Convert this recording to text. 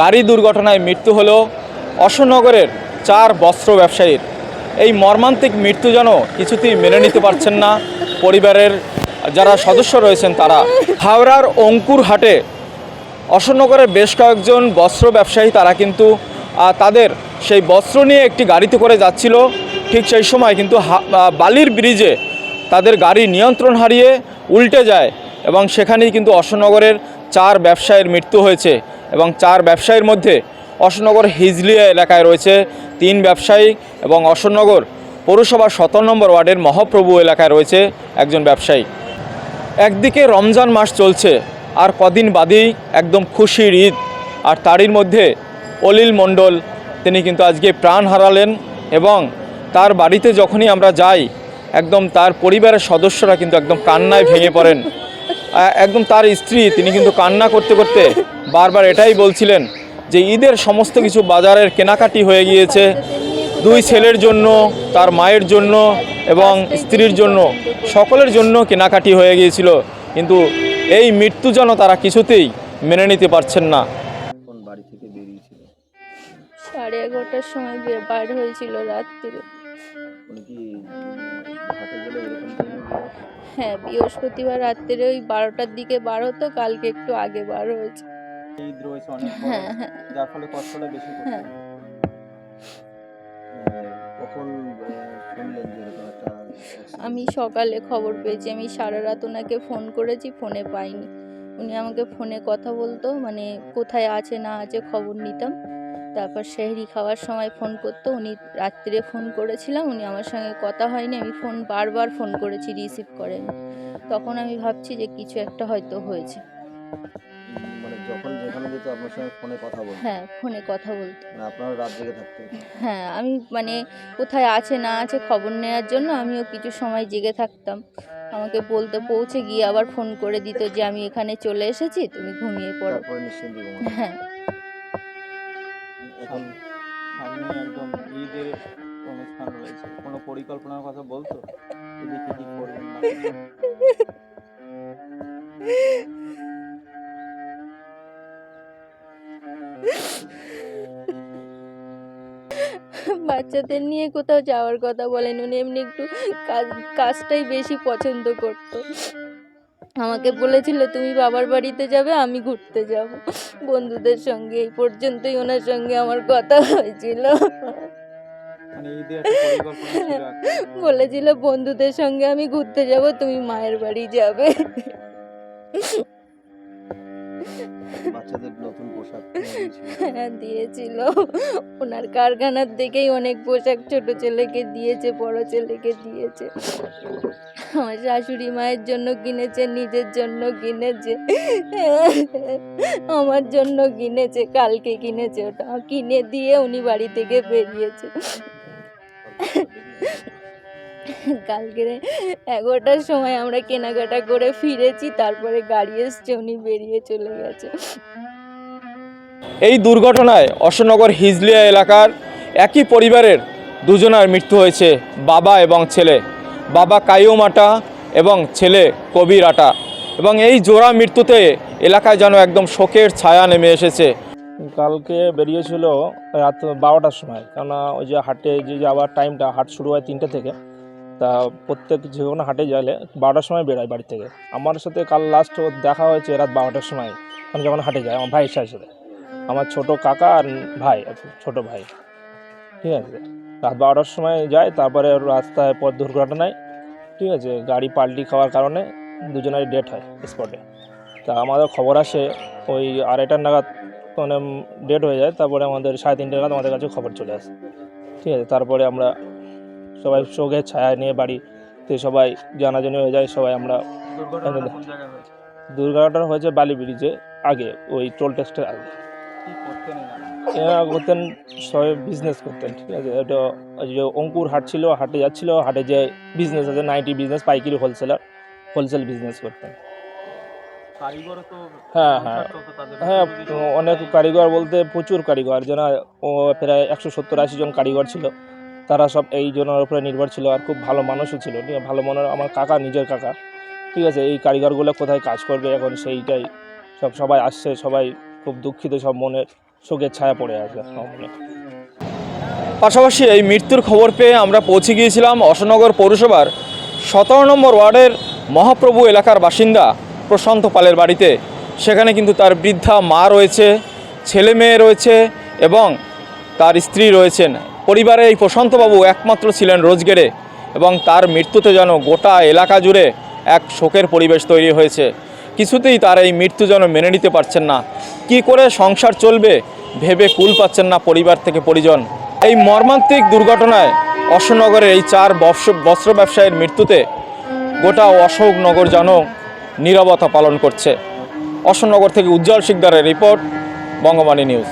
গাড়ি দুর্ঘটনায় মৃত্যু হল অশোকনগরের চার বস্ত্র ব্যবসায়ীর। এই মর্মান্তিক মৃত্যু যেন কিছুতেই মেনে নিতে পারছেন না পরিবারের যারা সদস্য রয়েছেন তারা। হাওড়ার অঙ্কুর হাটে অশোকনগরের বেশ কয়েকজন বস্ত্র ব্যবসায়ী তারা কিন্তু তাদের সেই বস্ত্র নিয়ে একটি গাড়িতে করে যাচ্ছিল। ঠিক সেই সময় কিন্তু বালির ব্রিজে তাদের গাড়ি নিয়ন্ত্রণ হারিয়ে উল্টে যায় এবং সেখানেই কিন্তু অশোকনগরের চার ব্যবসায়ীর মৃত্যু হয়েছে এবং চার ব্যবসায়ীর মধ্যে অশোকনগর হিজলিয়া এলাকায় রয়েছে। তিন ব্যবসায়ী এবং অশোকনগর পৌরসভার সতেরো নম্বর ওয়ার্ডের মহাপ্রভু এলাকায় রয়েছে একজন ব্যবসায়ী। একদিকে রমজান মাস চলছে, আর কদিন বাদেই একদম খুশির ঈদ, আর তারই মধ্যে অলিল মণ্ডল, তিনি কিন্তু আজকে প্রাণ হারালেন এবং তার বাড়িতে যখনই আমরা যাই, একদম তার পরিবারের সদস্যরা কিন্তু একদম কান্নায় ভেঙে পড়েন। একদম তার স্ত্রী তিনি কিন্তু কান্না করতে করতে বারবার এটাই বলছিলেন যে ঈদের সমস্ত কিছু বাজারের কেনাকাটি হয়ে গিয়েছে। দুই ছেলের জন্য তার মায়ের জন্য এবং স্ত্রীর জন্য সকলের জন্য কেনাকাটি হয়ে গিয়েছিল। কিন্তু এই মৃত্যু যেন তারা কিছুতেই মেনে নিতে পারছেন না। কোন বাড়ি থেকে বেরিয়েছিল? সাড়ে এগারোটার সময় বে- বার হয়েছিল রাত্রিরে। হ্যাঁ বৃহস্পতিবার রাত্রিরে ওই বারোটার দিকে বার হতো কালকে একটু আগে বার হয়েছে। হ্যাঁ হ্যাঁ। যার ফলে কষ্টটা বেশি হ্যাঁ। আহ, কখন আহ, শুনলেন যে এরকম একটা accident? আমি সকালে খবর পেয়েছি আমি সারা রাত ওনাকে ফোন করেছি ফোনে পাইনি। উনি আমাকে ফোনে কথা বলতো মানে কোথায় আছে না আছে খবর নিতাম। তারপর সেহরি খাওয়ার সময় ফোন করতো। উনি রাত্রে ফোন করেছিলাম উনি আমার সঙ্গে কথা হয়নি। আমি ফোন বারবার ফোন করেছি রিসিভ করেন। তখন আমি ভাবছি যে কিছু একটা হয়তো হয়েছে। মানে যখন যেখানে যেত আপনার সঙ্গে ফোনে কথা বলতো? হ্যাঁ ফোনে কথা বলতো। মানে আপনারা রাত জেগে থাকতেন? হ্যাঁ আমি মানে কোথায় আছে না আছে খবর নেওয়ার জন্য আমিও কিছু সময় জেগে থাকতাম। আমাকে বলতে পৌঁছে গিয়ে আবার ফোন করে দিত যে আমি এখানে চলে এসেছি তুমি ঘুমিয়ে পড়ো। হ্যাঁ। এখন সামনে একদম ঈদের অনুষ্ঠান রয়েছে। কোনো পরিকল্পনার কথা বলতো ঈদে কি করবেন বাচ্চাদের নিয়ে কোথাও যাওয়ার কথা বলেন, উনি এমনি একটু কাজ, কাজটাই বেশি পছন্দ করতো। আমাকে বলেছিল তুমি বাবার বাড়িতে যাবে আমি ঘুরতে যাব বন্ধুদের সঙ্গে এই পর্যন্তই ওনার সঙ্গে আমার কথা হয়েছিল মানে। বলেছিল বন্ধুদের সঙ্গে আমি ঘুরতে যাব তুমি মায়ের বাড়ি যাবে বাচ্চাদের নতুন পোশাক দিয়েছিল। হ্যাঁ দিয়েছিল। ওনার কারখানার থেকেই অনেক পোশাক ছোট ছেলেকে দিয়েছে বড় ছেলেকে দিয়েছে। আমার শাশুড়ি মায়ের জন্য কিনেছে নিজের জন্য কিনেছে। আমার জন্য কিনেছে কালকে কিনেছে ওটা। কিনে দিয়ে উনি বাড়ি থেকে বেরিয়েছে। কালকে এগারোটার সময় আমরা কেনাকাটা করে ফিরেছি তারপরে গাড়ি এসছে উনি বেরিয়ে চলে গেছে। এই দুর্ঘটনায় অশোকনগর হিজলিয়া এলাকার একই পরিবারের দুজনার মৃত্যু হয়েছে বাবা এবং ছেলে। বাবা কাইয়ুম আটা এবং ছেলে কবির আটা। এবং এই জোড়া মৃত্যুতে এলাকায় যেন একদম শোকের ছায়া নেমে এসেছে। কালকে বেরিয়েছিল রাত বারোটার সময় কেননা ওই যে হাটে যে যাওয়ার টাইমটা হাট শুরু হয় তিনটে থেকে। তা প্রত্যেক যে কোনো হাটে গেলে বারোটার সময় বেরোয় বাড়ি থেকে। আমার সাথে কাল লাস্ট দেখা হয়েছে রাত বারোটার সময়। আমি যখন হাটে যাই, আমার ভাইয়ের সাথে। আমার ছোট কাকা আর ভাই, ছোট ভাই। ঠিক আছে? রাত বারোটার সময় যায় তারপরে রাস্তায় পথ দুর্ঘটনায় ঠিক আছে? গাড়ি পাল্টি খাওয়ার কারণে দুজনেরই ডেট হয় স্পটে তা আমাদের খবর আসে, ওই আড়াইটার নাগাদ মানে ডেট হয়ে যায়। তারপরে আমাদের সাড়ে তিনটে নাগাদ আমাদের কাছে খবর চলে আসে। ঠিক আছে? তারপরে আমরা সবাই শোকের ছায়া নিয়ে বাড়িতে সবাই জানাজানি হয়ে যায় সবাই আমরা দুর্ঘটনা হয়েছে? বালি ব্রিজে আগে ওই টোল ট্যাক্সের আগে। করতেন এরা? করতেন সবাই বিজনেস করতেন ঠিক আছে? এটা যে অঙ্কুর হাট ছিল হাটে যাচ্ছিল হাটে যে বিজনেস আছে নাইটি বিজনেস পাইকারি হোলসেলার হোলসেল বিজনেস করতেন। হ্যাঁ, হ্যাঁ। হ্যাঁ অনেক কারিগর বলতে প্রচুর কারিগর যেন ও প্রায় একশো সত্তর আশি জন কারিগর ছিল। তারা সব এই জনের উপরে নির্ভর ছিল আর খুব ভালো মানুষও ছিল। ঠিক ভালো মনের আমার কাকা, নিজের কাকা। ঠিক আছে, এই কারিগরগুলো কোথায় কাজ করবে এখন সেইটাই। সব সবাই আসছে, সবাই খুব দুঃখিত, সব মনের শোকের ছায়া পড়ে আছে সব মনে। পাশাপাশি এই মৃত্যুর খবর পেয়ে আমরা পৌঁছে গিয়েছিলাম অশোকনগর পৌরসভার সতেরো নম্বর ওয়ার্ডের মহাপ্রভু এলাকার বাসিন্দা প্রশান্ত পালের বাড়িতে। সেখানে কিন্তু তার বৃদ্ধা মা রয়েছে, ছেলে মেয়ে রয়েছে এবং তার স্ত্রী রয়েছেন। পরিবারে এই প্রশান্তবাবু একমাত্র ছিলেন রোজগেরে এবং তার মৃত্যুতে যেন গোটা এলাকা জুড়ে এক শোকের পরিবেশ তৈরি হয়েছে। কিছুতেই তার এই মৃত্যু যেন মেনে নিতে পারছেন না। কি করে সংসার চলবে ভেবে কুল পাচ্ছেন না পরিবার থেকে পরিজন। এই মর্মান্তিক দুর্ঘটনায় অশোকনগরের এই চার বস্ত্র ব্যবসায়ীর মৃত্যুতে গোটা অশোকনগর যেন নীরবতা পালন করছে। অশোকনগর থেকে উজ্জ্বল শিকদারের রিপোর্ট, বঙ্গবাণী নিউজ।